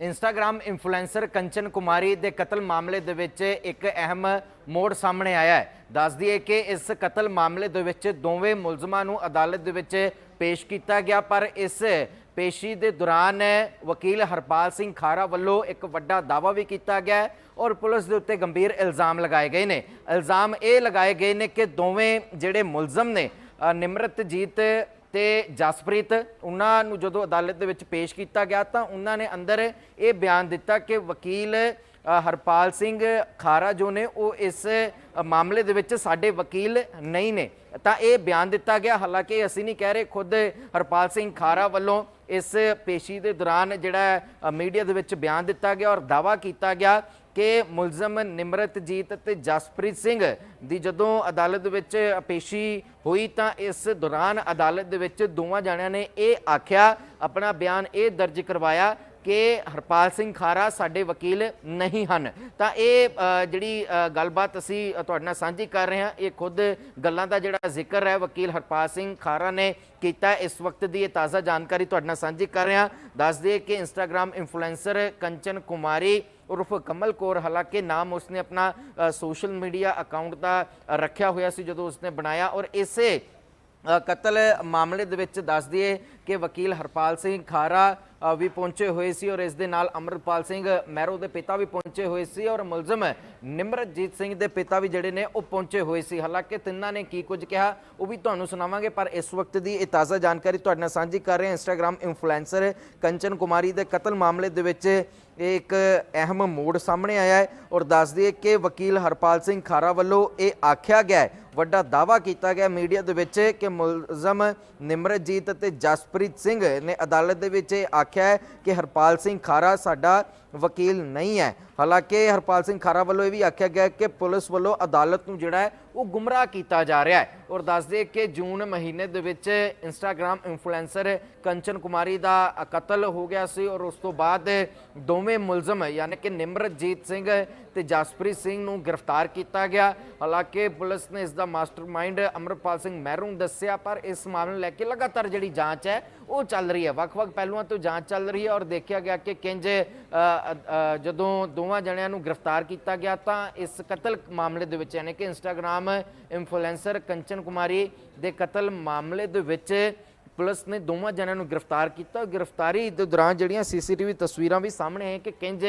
Instagram influencer Kanchan Kumari ਦੇ ਕਤਲ ਮਾਮਲੇ ਦੇ ਵਿੱਚ ਇੱਕ ਅਹਿਮ ਮੋੜ ਸਾਹਮਣੇ ਆਇਆ ਹੈ। ਦੱਸ ਦਈਏ ਕਿ ਇਸ ਕਤਲ ਮਾਮਲੇ ਦੇ ਵਿੱਚ ਦੋਵੇਂ ਮੁਲਜ਼ਮਾਂ ਨੂੰ ਅਦਾਲਤ ਦੇ ਵਿੱਚ ਪੇਸ਼ ਕੀਤਾ ਗਿਆ ਪਰ ਇਸ ਪੇਸ਼ੀ ਦੇ ਦੌਰਾਨ ਵਕੀਲ ਹਰਪਾਲ ਸਿੰਘ ਖਾਰਾ ਵੱਲੋਂ ਇੱਕ ਵੱਡਾ ਦਾਅਵਾ ਵੀ ਕੀਤਾ ਗਿਆ ਔਰ ਪੁਲਿਸ ਦੇ ਉੱਤੇ ਗੰਭੀਰ ਇਲਜ਼ਾਮ ਲਗਾਏ ਗਏ ਨੇ। ਇਲਜ਼ਾਮ ਇਹ ਲਗਾਏ ਗਏ ਨੇ ਕਿ ਦੋਵੇਂ ਜਿਹੜੇ ਮੁਲਜ਼ਮ ਨੇ ਅ, ਨਿਮਰਤਜੀਤ ਤੇ ਜਸਪ੍ਰੀਤ, ਉਹਨਾਂ ਨੂੰ ਜਦੋਂ ਅਦਾਲਤ ਦੇ ਵਿੱਚ ਪੇਸ਼ ਕੀਤਾ ਗਿਆ ਤਾਂ ਉਹਨਾਂ ਨੇ ਅੰਦਰ ਇਹ ਬਿਆਨ ਦਿੱਤਾ ਕਿ ਵਕੀਲ ਹਰਪਾਲ ਸਿੰਘ ਖਾਰਾ ਜੋ ਨੇ, ਉਹ ਇਸ ਮਾਮਲੇ ਦੇ ਵਿੱਚ ਸਾਡੇ ਵਕੀਲ ਨਹੀਂ ਨੇ। ਤਾਂ ਇਹ ਬਿਆਨ ਦਿੱਤਾ ਗਿਆ। ਹਾਲਾਂਕਿ ਅਸੀਂ ਨਹੀਂ ਕਹਿ ਰਹੇ, ਖੁਦ ਹਰਪਾਲ ਸਿੰਘ ਖਾਰਾ ਵੱਲੋਂ ਇਸ ਪੇਸ਼ੀ ਦੇ ਦੌਰਾਨ ਜਿਹੜਾ ਮੀਡੀਆ ਦੇ ਵਿੱਚ ਬਿਆਨ ਦਿੱਤਾ ਗਿਆ ਔਰ ਦਾਵਾ ਕੀਤਾ ਗਿਆ ਕਿ ਮੁਲਜ਼ਮ ਨਿਮਰਤਜੀਤ ਤੇ ਜਸਪ੍ਰੀਤ ਸਿੰਘ ਦੀ ਜਦੋਂ ਅਦਾਲਤ ਵਿੱਚ ਪੇਸ਼ੀ ਹੋਈ ਤਾਂ ਇਸ ਦੌਰਾਨ ਅਦਾਲਤ ਦੇ ਵਿੱਚ ਦੋਵਾਂ ਜਣਿਆਂ ਨੇ ਇਹ ਆਖਿਆ, ਆਪਣਾ ਬਿਆਨ ਇਹ ਦਰਜ ਕਰਵਾਇਆ ਕਿ ਹਰਪਾਲ ਸਿੰਘ ਖਾਰਾ ਸਾਡੇ ਵਕੀਲ ਨਹੀਂ ਹਨ। ਤਾਂ ਇਹ ਜਿਹੜੀ ਗੱਲਬਾਤ ਅਸੀਂ ਤੁਹਾਡੇ ਨਾਲ ਸਾਂਝੀ ਕਰ ਰਹੇ ਹਾਂ। ਇਹ ਖੁਦ ਗੱਲਾਂ ਦਾ ਜਿਹੜਾ ਜ਼ਿਕਰ ਹੈ, ਵਕੀਲ ਹਰਪਾਲ ਸਿੰਘ ਖਾਰਾ ਨੇ ਕੀਤਾ। ਇਸ ਵਕਤ ਦੀ ਇਹ ਤਾਜ਼ਾ ਜਾਣਕਾਰੀ ਤੁਹਾਡੇ ਨਾਲ ਸਾਂਝੀ ਕਰ ਰਹੇ ਹਾਂ। ਦੱਸ ਦਈਏ ਕਿ ਇੰਸਟਾਗ੍ਰam ਇਨਫਲੂਐਂਸਰ ਕੰਚਨ ਕੁਮਾਰੀ ਉਰਫ ਕਮਲ ਕੌਰ, ਹਾਲਾਂਕਿ ਨਾਮ ਉਸਨੇ ਆਪਣਾ ਸੋਸ਼ਲ ਮੀਡੀਆ ਅਕਾਊਂਟ ਦਾ ਰੱਖਿਆ ਹੋਇਆ ਸੀ ਜਦੋਂ ਉਸਨੇ ਬਣਾਇਆ। ਔਰ ਇਸੇ ਕਤਲ ਮਾਮਲੇ ਦੇ ਵਿੱਚ ਦੱਸ ਦਈਏ ਕਿ ਵਕੀਲ ਹਰਪਾਲ ਸਿੰਘ ਖਾਰਾ ਵੀ ਪਹੁੰਚੇ ਹੋਏ ਸੀ ਔਰ ਇਸ ਦੇ ਨਾਲ ਅਮਰਪਾਲ ਸਿੰਘ ਮਹਿਰੋ ਦੇ ਪਿਤਾ ਵੀ ਪਹੁੰਚੇ ਹੋਏ ਸੀ ਔਰ ਮੁਲਜ਼ਮ ਨਿਮਰਤਜੀਤ ਸਿੰਘ ਦੇ ਪਿਤਾ ਵੀ ਜਿਹੜੇ ਨੇ ਉਹ ਪਹੁੰਚੇ ਹੋਏ ਸੀ। ਹਾਲਾਂਕਿ ਤਿੰਨਾਂ ਨੇ ਕੀ ਕੁਝ ਕਿਹਾ ਉਹ ਵੀ ਤੁਹਾਨੂੰ ਸੁਣਾਵਾਂਗੇ, ਪਰ ਇਸ ਵਕਤ ਦੀ ਇਹ ਤਾਜ਼ਾ ਜਾਣਕਾਰੀ ਤੁਹਾਡੇ ਨਾਲ ਸਾਂਝੀ ਕਰ ਰਹੇ ਹਾਂ ਇੰਸਟਾਗ੍ਰam ਇਨਫਲੂਐਂਸਰ ਕੰਚਨ ਕੁਮਾਰੀ ਦੇ ਕਤਲ ਮਾਮਲੇ ਦੇ ਵਿੱਚ ਇਹ ਇੱਕ ਅਹਿਮ ਮੋੜ ਸਾਹਮਣੇ ਆਇਆ ਹੈ ਔਰ ਦੱਸ ਦਈਏ ਕਿ ਵਕੀਲ ਹਰਪਾਲ ਸਿੰਘ ਖਾਰਾ ਵੱਲੋਂ ਇਹ ਆਖਿਆ ਗਿਆ ਹੈ ਵੱਡਾ ਦਾਵਾ ਕੀਤਾ ਗਿਆ ਮੀਡੀਆ ਦੇ ਵਿੱਚ ਕਿ ਮੁਲਜ਼ਮ ਨਿਮਰਜੀਤ ਅਤੇ ਜਸਪ੍ਰੀਤ ਸਿੰਘ ਨੇ ਅਦਾਲਤ ਦੇ ਵਿੱਚ ਇਹ ਆਖਿਆ ਕਿ ਹਰਪਾਲ ਸਿੰਘ ਖਾਰਾ ਸਾਡਾ ਵਕੀਲ ਨਹੀਂ ਹੈ। ਹਾਲਾਂਕਿ ਹਰਪਾਲ ਸਿੰਘ ਖਾਰਾ ਵੱਲੋਂ ਇਹ ਵੀ ਆਖਿਆ ਗਿਆ ਕਿ ਪੁਲਿਸ ਵੱਲੋਂ ਅਦਾਲਤ ਨੂੰ ਜਿਹੜਾ ਹੈ ਉਹ ਗੁੰਮਰਾਹ ਕੀਤਾ ਜਾ ਰਿਹਾ ਹੈ। ਔਰ ਦੱਸ ਦਈਏ ਕਿ ਜੂਨ ਮਹੀਨੇ ਦੇ ਵਿੱਚ ਇੰਸਟਾਗ੍ਰam ਇਨਫਲੂਐਂਸਰ ਕੰਚਨ ਕੁਮਾਰੀ ਦਾ ਕਤਲ ਹੋ ਗਿਆ ਸੀ ਔਰ ਉਸ ਤੋਂ ਬਾਅਦ ਦੋਵੇਂ ਮੁਲਜ਼ਮ ਯਾਨੀ ਕਿ ਨਿਮਰਤਜੀਤ ਸਿੰਘ ਤੇ ਜਸਪ੍ਰੀਤ ਸਿੰਘ ਨੂੰ ਗ੍ਰਿਫਤਾਰ ਕੀਤਾ ਗਿਆ। ਹਾਲਾਂਕਿ ਪੁਲਿਸ ਨੇ ਇਸ ਦਾ ਮਾਸਟਰਮਾਈਂਡ ਅਮਰਪਾਲ ਸਿੰਘ ਮਹਿਰੂ ਦੱਸਿਆ, ਪਰ ਇਸ ਮਾਮਲੇ ਨੂੰ ਲੈ ਕੇ ਲਗਾਤਾਰ ਜਿਹੜੀ ਜਾਂਚ ਹੈ, ਉਹ ਚੱਲ ਰਹੀ ਹੈ। ਵੱਖ-ਵੱਖ ਪਹਿਲੂਆਂ ਤੋਂ ਜਾਂਚ ਚੱਲ ਰਹੀ ਹੈ ਔਰ ਦੇਖਿਆ ਗਿਆ ਕਿ ਕਿੰਜ ਜਦੋਂ ਦੋਵਾਂ ਜਣਿਆਂ ਨੂੰ ਗ੍ਰਿਫਤਾਰ ਕੀਤਾ ਗਿਆ ਤਾਂ ਇਸ ਕਤਲ ਮਾਮਲੇ ਦੇ ਵਿੱਚ ਯਾਨੀ ਕਿ ਇੰਸਟਾਗ੍ਰam ਇਨਫਲੂਐਂਸਰ ਕੰਚਨ ਕੁਮਾਰੀ ਦੇ ਕਤਲ ਮਾਮਲੇ ਦੇ ਵਿੱਚ ਪੁਲਿਸ ਨੇ ਦੋਵਾਂ ਜਣਿਆਂ ਨੂੰ ਗ੍ਰਿਫਤਾਰ ਕੀਤਾ। ਗ੍ਰਿਫਤਾਰੀ ਦੇ ਦੌਰਾਨ ਜਿਹੜੀਆਂ ਸੀਸੀਟੀਵੀ ਤਸਵੀਰਾਂ ਵੀ ਸਾਹਮਣੇ ਆਏ ਕਿ ਕਿੰਜ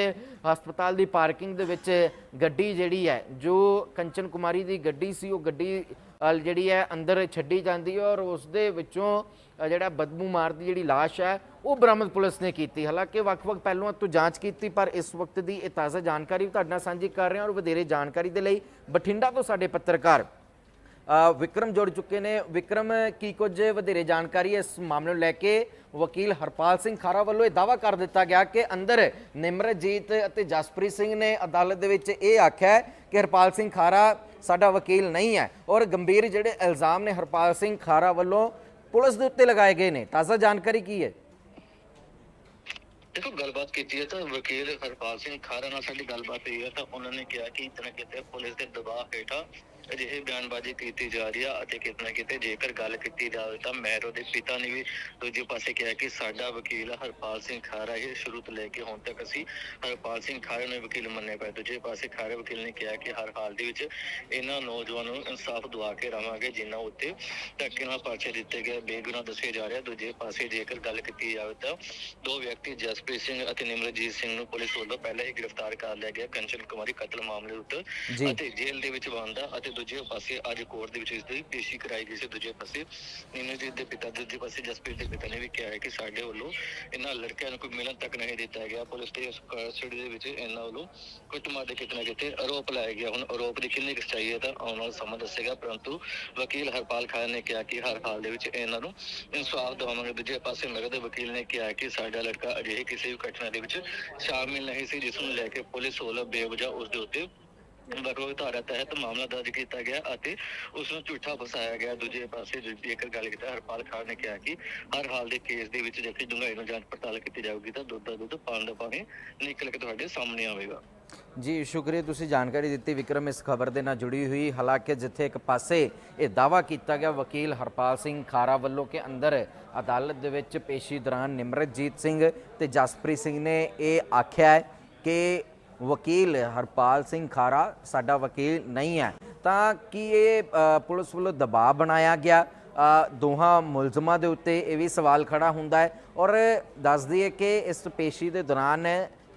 ਹਸਪਤਾਲ ਦੀ ਪਾਰਕਿੰਗ ਦੇ ਵਿੱਚ ਗੱਡੀ ਜਿਹੜੀ ਹੈ, ਜੋ ਕੰਚਨ ਕੁਮਾਰੀ ਦੀ ਗੱਡੀ ਸੀ, ਉਹ ਗੱਡੀ ਜਿਹੜੀ ਹੈ ਅੰਦਰ ਛੱਡੀ ਜਾਂਦੀ ਹੈ ਔਰ ਉਸ ਦੇ ਵਿੱਚੋਂ ਜਿਹੜਾ ਬਦਬੂ ਮਾਰਦੀ ਜਿਹੜੀ ਲਾਸ਼ ਹੈ, ਉਹ ਬਰਾਮਦ ਪੁਲਿਸ ਨੇ ਕੀਤੀ। ਹਾਲਾਂਕਿ ਵੱਖ-ਵੱਖ ਪਹਿਲੂਆਂ ਤੋਂ ਜਾਂਚ ਕੀਤੀ, ਪਰ ਇਸ ਵਕਤ ਦੀ ਇਹ ਤਾਜ਼ਾ ਜਾਣਕਾਰੀ ਵੀ ਤੁਹਾਡੇ ਨਾਲ ਸਾਂਝੀ ਕਰ ਰਹੇ ਹਾਂ ਔਰ ਵਧੇਰੇ ਜਾਣਕਾਰੀ ਦੇ ਲਈ ਬਠਿੰਡਾ ਤੋਂ ਸਾਡੇ ਪੱਤਰਕਾਰ ਵਿਕਰਮ ਜੁੜ ਚੁੱਕੇ ਨੇ। ਵਿਕਰਮ, ਕੀ ਕੁਝ ਵਧੇਰੇ ਜਾਣਕਾਰੀ ਇਸ ਮਾਮਲੇ ਨੂੰ ਲੈ ਕੇ ਵਕੀਲ ਹਰਪਾਲ ਸਿੰਘ ਖਾਰਾ ਵੱਲੋਂ ਇਹ ਦਾਵਾ ਕਰ ਦਿੱਤਾ ਗਿਆ ਕਿ ਅੰਦਰ ਨਿਮਰਤਜੀਤ ਅਤੇ ਜਸਪ੍ਰੀਤ ਸਿੰਘ ਨੇ ਅਦਾਲਤ ਦੇ ਵਿੱਚ ਇਹ ਆਖਿਆ ਕਿ ਹਰਪਾਲ ਸਿੰਘ ਖਾਰਾ ਸਾਡਾ ਵਕੀਲ ਨਹੀਂ ਹੈ ਔਰ ਗੰਭੀਰ ਜਿਹੜੇ ਇਲਜ਼ਾਮ ਨੇ ਹਰਪਾਲ ਸਿੰਘ ਖਾਰਾ ਵੱਲੋਂ ਪੁਲਿਸ ਦੇ ਉੱਤੇ ਲਗਾਏ ਗਏ ਨੇ। ਤਾਜ਼ਾ ਜਾਣਕਾਰੀ ਕੀ ਹੈ? ਦੇਖੋ, ਗੱਲਬਾਤ ਕੀਤੀ ਹੈ ਤਾਂ ਵਕੀਲ ਹਰਪਾਲ ਸਿੰਘ ਖਾਰਾ ਨਾਲ ਸਾਡੀ ਗੱਲਬਾਤ ਹੋਈ ਹੈ ਤਾਂ ਉਹਨਾਂ ਨੇ ਕਿਹਾ ਕਿ ਇਤਨਾ ਕਿਤੇ ਪੁਲਿਸ ਦੇ ਦਬਾਅ ਹੇਠਾਂ ਅਜਿਹੀ ਬਿਆਨਬਾਜ਼ੀ ਕੀਤੀ ਜਾ ਰਹੀ ਆ ਅਤੇ ਕਿਤਨਾ ਕਿਤੇ ਜੇਕਰ ਗੱਲ ਕੀਤੀ ਜਾਵੇ ਤਾਂ ਮਹਿਰੋ ਦੇ ਪਿਤਾ ਨੇ ਵੀ ਦੂਜੇ ਪਾਸੇ ਕਿਹਾ ਕਿ ਸਾਡਾ ਵਕੀਲ ਹਰਪਾਲ ਸਿੰਘ ਖਾਰਾ ਇਹ ਸ਼ੁਰੂ ਤੋਂ ਲੈ ਕੇ ਹੁਣ ਤੱਕ ਅਸੀਂ ਹਰਪਾਲ ਸਿੰਘ ਖਾਰਾ ਨੂੰ ਹੀ ਵਕੀਲ ਮੰਨਿਆ ਪਿਆ। ਦੂਜੇ ਪਾਸੇ ਖਾਰੇ ਵਕੀਲ ਨੇ ਕਿਹਾ ਕਿ ਹਰ ਹਾਲ ਦੇ ਵਿੱਚ ਇਹਨਾਂ ਨੌਜਵਾਨਾਂ ਨੂੰ ਇਨਸਾਫ ਦਿਵਾ ਕੇ ਰਵਾਂਗੇ ਜਿਨ੍ਹਾਂ ਉੱਤੇ ਧੱਕੇ ਨਾਲ ਪਰਚੇ ਦਿੱਤੇ ਗਏ ਬੇਗੁਨਾਹ ਦੱਸੇ ਜਾ ਰਿਹਾ ਦੂਜੇ ਪਾਸੇ ਜੇਕਰ ਗੱਲ ਕੀਤੀ ਜਾਵੇ ਤਾਂ ਦੋ ਵਿਅਕਤੀ ਜਸਪ੍ਰੀਤ ਸਿੰਘ ਅਤੇ ਨਿਮਰਜੀਤ ਸਿੰਘ ਨੂੰ ਪੁਲਿਸ ਵੱਲੋਂ ਪਹਿਲਾਂ ਹੀ ਗ੍ਰਿਫਤਾਰ ਕਰ ਲਿਆ ਗਿਆ। ਕੰਚਨ ਕੁਮਾਰੀ ਕਤਲ ਮਾਮਲੇ ਉੱਤੇ। ਅਤੇ ਜੇਲ੍ਹ ਦੇ ਵਿੱਚ ਬੰਦਾ ਅਤੇ ਦੂਜੇ ਪਾਸੇ ਅੱਜ ਕੋਰਟ ਦੇ ਵਿੱਚ ਇਸ ਦੀ ਪੇਸ਼ੀ ਕਰਾਈ ਗਈ ਸੀ, ਦੂਜੇ ਪਾਸੇ। ਨਿਮਰਜੀਤ ਦੇ ਪਿਤਾ, ਦੂਜੇ ਪਾਸੇ ਜਸਪ੍ਰੀਤ ਦੇ ਪਿਤਾ ਨੇ ਵੀ ਕਿਹਾ ਹੈ ਕਿ ਸਾਡੇ ਵੱਲੋਂ ਇਹਨਾਂ ਲੜਕਿਆਂ ਨੂੰ ਕੋਈ ਮਿਲਣ ਤੱਕ ਨਹੀਂ ਦਿੱਤਾ ਗਿਆ। ਪੁਲਿਸ ਤੇ ਕਸਟਡੀ ਦੇ ਵਿੱਚ ਇਹਨਾਂ ਵੱਲੋਂ ਕੁੱਟਮਾਰ ਦੇ ਕਿਤੇ ਕਿਤੇ ਆਰੋਪ ਲਾਇਆ ਗਿਆ ਹੁਣ ਆਰੋਪ ਦੀ ਕਿੰਨੀ ਕੁ ਹੈ ਤਾਂ ਆਉਣ ਵਾਲਾ ਸਮਾਂ ਦੱਸੇਗਾ, ਪਰੰਤੂ ਵਕੀਲ ਹਰਪਾਲ ਖਾਨ ਨੇ ਕਿਹਾ ਕਿ ਹਰ ਹਾਲ ਦੇ ਵਿੱਚ ਇਹਨਾਂ ਨੂੰ ਇਨਸਾਫ ਦਿਵਾਵਾਂਗੇ। ਦੂਜੇ ਪਾਸੇ ਨਗਰ ਦੇ ਵਕੀਲ ਨੇ ਕਿਹਾ ਕਿ ਸਾਡਾ ਲੜਕਾ ਅਜਿਹੇ ਕਿਸੇ ਵੀ ਘਟਨਾ ਦੇ ਵਿੱਚ ਸ਼ਾਮਿਲ ਨਹੀਂ ਸੀ, ਜਿਸ ਨੂੰ ਲੈ ਕੇ ਪੁਲਿਸ ਵੱਲੋਂ ਬੇਵਜ੍ਹਾ ਉਸ ਦੇ ਉੱਤੇ ਬਰੋ ਤਹਿਤ ਮਾਮਲਾ ਦਰਜ ਕੀਤਾ ਗਿਆ ਅਤੇ ਉਸ ਨੂੰ ਝੂਠਾ ਫਸਾਇਆ ਗਿਆ। ਦੂਜੇ ਪਾਸੇ ਜੇਕਰ ਗੱਲ ਕੀਤਾ, ਹਰਪਾਲ ਖਾਨ ਨੇ ਕਿਹਾ ਕਿ ਹਰ ਹਾਲ ਦੇ ਕੇਸ ਦੇ ਵਿੱਚ ਜੇਕਰ ਡੂੰਘਾਈ ਨਾਲ ਜਾਂਚ ਪੜਤਾਲ ਕੀਤੀ ਜਾਊਗੀ ਤਾਂ ਦੁੱਧ ਦਾ ਦੁੱਧ, ਪਾਣੀ ਦਾ ਪਾਣੀ ਨਿਕਲ ਕੇ ਤੁਹਾਡੇ ਸਾਹਮਣੇ ਆਵੇਗਾ। ਜੀ, ਸ਼ੁਕਰੀਆ, ਤੁਸੀਂ ਜਾਣਕਾਰੀ ਦਿੱਤੀ। ਵਿਕਰਮ, ਇਸ ਖਬਰ ਦੇ ਨਾਲ ਜੁੜੀ ਹੋਈ, ਹਾਲਾਂਕਿ ਜਿੱਥੇ ਇੱਕ ਪਾਸੇ ਇਹ ਦਾਵਾ ਕੀਤਾ ਗਿਆ, ਵਕੀਲ ਹਰਪਾਲ ਸਿੰਘ ਖਾਰਾ ਵੱਲੋਂ ਕਿ ਅੰਦਰ ਅਦਾਲਤ ਦੇ ਵਿੱਚ ਪੇਸ਼ੀ ਦੌਰਾਨ ਨਿਮਰਤਜੀਤ ਸਿੰਘ ਤੇ ਜਸਪ੍ਰੀਤ ਸਿੰਘ ਨੇ ਇਹ ਆਖਿਆ ਹੈ ਕਿ ਵਕੀਲ ਹਰਪਾਲ ਸਿੰਘ ਖਾਰਾ ਸਾਡਾ ਵਕੀਲ ਨਹੀਂ ਹੈ। ਤਾਂ ਕੀ ਇਹ ਪੁਲਿਸ ਵੱਲੋਂ ਦਬਾਅ ਬਣਾਇਆ ਗਿਆ? ਦੋਹਾਂ ਮੁਲਜ਼ਮਾਂ ਦੇ ਉੱਤੇ ਇਹ ਵੀ ਸਵਾਲ ਖੜਾ ਹੁੰਦਾ ਹੈ। ਔਰ ਦੱਸ ਦਈਏ ਕਿ ਇਸ ਪੇਸ਼ੀ ਦੇ ਦੌਰਾਨ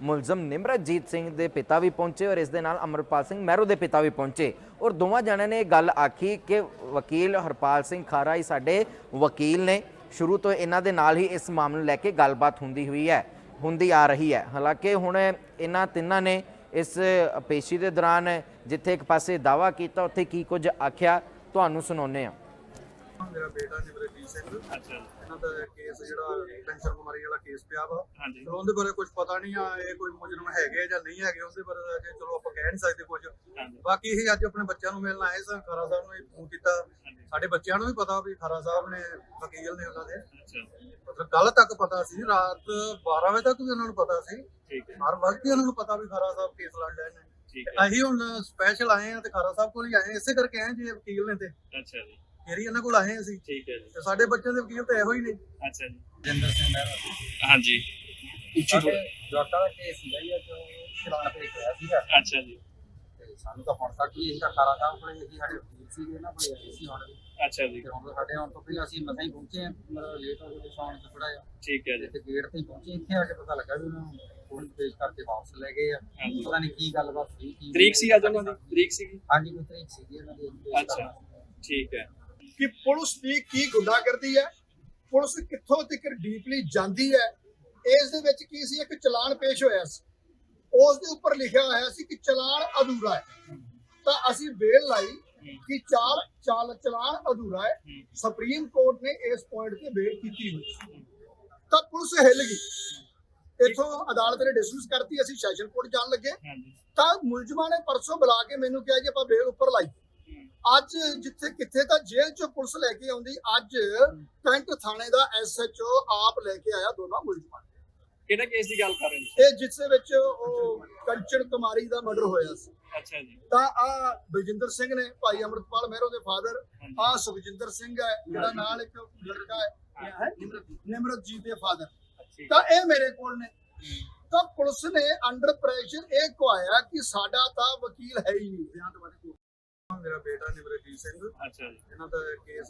ਮੁਲਜ਼ਮ ਨਿਮਰਤਜੀਤ ਸਿੰਘ ਦੇ ਪਿਤਾ ਵੀ ਪਹੁੰਚੇ ਔਰ ਇਸ ਦੇ ਨਾਲ ਅਮਰਪਾਲ ਸਿੰਘ ਮਹਿਰੋ ਦੇ ਪਿਤਾ ਵੀ ਪਹੁੰਚੇ। ਔਰ ਦੋਵਾਂ ਜਣਿਆਂ ਨੇ ਇਹ ਗੱਲ ਆਖੀ ਕਿ ਵਕੀਲ ਹਰਪਾਲ ਸਿੰਘ ਖਾਰਾ ਹੀ ਸਾਡੇ ਵਕੀਲ ਨੇ। ਸ਼ੁਰੂ ਤੋਂ ਇਹਨਾਂ ਦੇ ਨਾਲ ਹੀ ਇਸ ਮਾਮਲੇ ਨੂੰ ਲੈ ਕੇ ਗੱਲਬਾਤ ਹੁੰਦੀ ਹੋਈ ਹੈ। ਹੁੰਦੀ ਆ ਰਹੀ ਹੈ। ਹਾਲਾਂਕਿ ਹੁਣ ਇਹਨਾਂ ਤਿੰਨਾਂ ਨੇ ਇਸ ਪੇਸ਼ੀ ਦੇ ਦੌਰਾਨ ਜਿੱਥੇ ਇੱਕ ਪਾਸੇ ਦਾਵਾ ਕੀਤਾ, ਉੱਥੇ ਕੀ ਕੁਝ ਆਖਿਆ, ਤੁਹਾਨੂੰ ਸੁਣਾਉਂਦੇ ਆ ਮੇਰਾ ਬੇਟਾ ਨਿਮਰਜੀਤ ਸਿੰਘ। ਅੱਛਾ ਜੀ, ਇਹਨਾਂ ਦਾ ਕੇਸ ਜਿਹੜਾ ਪੈਨਸ਼ਨ ਕੁਮਾਰੀ ਵਾਲਾ ਕੇਸ ਪਿਆ ਵਾ। ਹਾਂਜੀ। ਚਲੋ ਉਹਦੇ ਬਾਰੇ ਕੁਝ ਪਤਾ ਨਹੀਂ ਆ ਇਹ ਕੋਈ ਮੁਜਰਮ ਹੈਗੇ ਜਾਂ ਨਹੀਂ ਹੈਗੇ ਉਹਦੇ ਬਾਰੇ ਅਜੇ ਚਲੋ ਆਪਾਂ ਕਹਿ ਨਹੀਂ ਸਕਦੇ ਕੁਝ ਬਾਕੀ ਇਹ ਅੱਜ ਆਪਣੇ ਬੱਚਿਆਂ ਨੂੰ ਮਿਲਣ ਆਏ ਸਾਂ ਖਰਾ ਸਾਹਿਬ ਨੂੰ ਫੋਨ ਕੀਤਾ। ਸਾਡੇ ਬੱਚਿਆਂ ਨੂੰ ਵੀ ਪਤਾ ਵੀ ਖਰਾ ਸਾਹਿਬ ਨੇ ਵਕੀਲ ਨੇ ਉਹਨਾਂ ਦੇ। ਅੱਛਾ। ਮਤਲਬ ਕੱਲ ਤੱਕ ਪਤਾ ਸੀ ਰਾਤ 12 ਵਜੇ ਤੱਕ ਵੀ ਉਹਨਾਂ ਨੂੰ ਪਤਾ ਸੀ। ਠੀਕ ਹੈ। ਹਰ ਵਕਤ ਹੀ ਉਹਨਾਂ ਨੂੰ ਪਤਾ ਵੀ ਖਰਾ ਸਾਹਿਬ ਕੇਸ ਲੜ ਰਹੇ ਨੇ। ਅਸੀਂ ਹੁਣ ਸਪੈਸ਼ਲ ਆਏ ਆ ਤੇ ਖਰਾ ਸਾਹਿਬ ਕੋਲ ਹੀ ਆਏ। ਇਸੇ ਕਰਕੇ ਆਏ ਜੇ ਵਕੀਲ ਨੇ ਤੇ। ਅੱਛਾ ਜੀ। ਫਿਰ ਹੀ ਇਹਨਾਂ ਕੋਲ ਆਏ ਅਸੀਂ। ਠੀਕ ਹੈ ਜੀ। ਤੇ ਸਾਡੇ ਬੱਚਿਆਂ ਦੇ ਵਕੀਲ ਤਾਂ ਇਹੋ ਹੀ ਨੇ। ਅੱਛਾ ਜੀ। ਜਿੰਦਰ ਸਿੰਘ ਮਹਿਰਾ ਹਾਂਜੀ। ਸਾਡੇ ਜਵਾਕਾਂ ਦਾ ਕੇਸ ਸੀਗਾ ਜੀ ਜੋ ਚਲਾਨ ਤੇ ਹੋਇਆ ਸੀਗਾ। ਅੱਛਾ ਜੀ। ਤੇ ਸਾਨੂੰ ਤਾਂ ਹੁਣ ਤੱਕ ਵੀ ਇਹੀ ਤਾਂ ਕਾਰਾ ਸਾਹਿਬ ਕੋਲੇ ਇਹੀ ਸਾਡੇ ਵਕੀਲ ਸੀਗੇ ਨਾ ਕੋਲੇ ਆਏ ਸੀ ਹੁਣ ਵੀ। ਅੱਛਾ ਜੀ। ਤੇ ਹੁਣ ਤਾਂ ਸਾਡੇ ਆਉਣ ਤੋਂ ਪਹਿਲਾਂ ਅਸੀਂ ਮਸਾਂ ਹੀ ਪਹੁੰਚੇ ਹਾਂ ਮਤਲਬ ਲੇਟ ਹੋ ਗਏ ਸੌਣ ਤੋਂ ਥੋੜਾ ਜਿਹਾ। ਠੀਕ ਹੈ ਜੀ। ਤੇ ਗੇਟ ਤੇ ਹੀ ਪਹੁੰਚੇ ਇੱਥੇ ਆ ਕੇ ਪਤਾ ਲੱਗਾ ਵੀ ਉਹਨਾਂ ਨੂੰ ਕੋਲ ਪੇਸ਼ ਕਰਕੇ ਵਾਪਸ ਲੈ ਗਏ ਆ। ਹਾਂਜੀ। ਪਤਾ ਨਹੀਂ ਕੀ ਗੱਲਬਾਤ ਸੀ ਕੀ ਤਰੀਕ ਸੀ ਅੱਜ ਉਹਨਾਂ ਦੀ? ਤਰੀਕ ਸੀਗੀ? ਹਾਂਜੀ ਕੋਈ ਤਰੀਕ ਸੀਗੀ ਉਹਨਾਂ ਦੀ। ਪੇਸ਼ ਅੱਛਾ। ਕਰਨ ਦੀ। ਠੀਕ ਹੈ। ਕਿ ਪੁਲਿਸ ਦੀ ਕੀ ਗੁੰਡਾਗਰਦੀ ਹੈ ਪੁਲਿਸ ਕਿੱਥੋਂ ਤੱਕ ਡੀਪਲੀ ਜਾਂਦੀ ਹੈ ਇਸ ਦੇ ਵਿੱਚ ਕੀ ਸੀ ਇੱਕ ਚਲਾਨ ਪੇਸ਼ ਹੋਇਆ ਸੀ। ਉਸ ਦੇ ਉੱਪਰ ਲਿਖਿਆ ਹੋਇਆ ਸੀ ਕਿ ਚਲਾਨ ਅਧੂਰਾ ਹੈ। ਤਾਂ ਅਸੀਂ ਬੇਲ ਲਾਈ ਕਿ ਚਾਲ ਚਾਲ ਚਲਾਨ ਅਧੂਰਾ ਹੈ। ਸੁਪਰੀਮ ਕੋਰਟ ਨੇ ਇਸ ਪੁਆਇੰਟ ਤੇ ਬੇਲ ਕੀਤੀ ਹੋਈ ਸੀ। ਤਾਂ ਪੁਲਿਸ ਹਿੱਲ ਗਈ। ਇਥੋਂ ਅਦਾਲਤ ਨੇ ਡਿਸਮਿਸ ਕਰਤੀ ਅਸੀਂ ਸੈਸ਼ਨ ਕੋਰਟ ਜਾਣ ਲੱਗੇ। ਤਾਂ ਮੁਲਜ਼ਮਾਂ ਨੇ ਪਰਸੋਂ ਬੁਲਾ ਕੇ ਮੈਨੂੰ ਕਿਹਾ ਜੀ ਆਪਾਂ ਬੇਲ ਉੱਪਰ ਲਾਈ ਅੱਜ ਜਿੱਥੇ ਕਿੱਥੇ ਤਾਂ ਜੇਲ੍ਹ ਚੋਂ ਪੁਲਿਸ ਲੈ ਕੇ ਆਉਂਦੀ ਅੱਜ ਕੈਂਟ ਥਾਣੇ ਦਾ ਐਸਐਚਓ ਆਪ ਲੈ ਕੇ ਆਇਆ ਦੋਨਾਂ ਮੁਲਜ਼ਮਾਂ ਨੂੰ। ਕਿਹੜਾ ਕੇਸ ਦੀ ਗੱਲ ਕਰ ਰਹੇ ਨੇ ਇਹ ਜਿਸ ਦੇ ਵਿੱਚ ਉਹ ਕੰਚਨ ਕੁਮਾਰੀ ਦਾ ਮਰਡਰ ਹੋਇਆ ਸੀ। ਅੱਛਾ ਜੀ। ਤਾਂ ਆ ਬਲਜਿੰਦਰ ਸਿੰਘ ਨੇ ਭਾਈ ਅਮਰਤਪਾਲ ਮਹਿਰੋ ਦੇ ਫਾਦਰ ਆ ਸੁਖਜਿੰਦਰ ਸਿੰਘ ਹੈ ਜਿਹੜਾ ਨਾਲ ਇੱਕ ਲੜਕਾ ਹੈ ਨਿਮਰਤਜੀਤ ਦੇ ਫਾਦਰ। ਤਾਂ ਇਹ ਮੇਰੇ ਕੋਲ ਨੇ। ਤਾਂ ਪੁਲਿਸ ਨੇ ਅੰਡਰ ਪ੍ਰੈਸ਼ਰ ਇਹ ਕਹਾਇਆ ਕਿ ਸਾਡਾ ਤਾਂ ਵਕੀਲ ਹੈ ਹੀ ਨਹੀਂ ਬਿਆਨ ਦੁਬਾਰਾ ਮੇਰਾ ਬੇਟਾ ਨਿਮਰਜੀਤ ਸਿੰਘ। ਅੱਛਾ ਜੀ। ਇਹਨਾਂ ਦਾ ਕੇਸ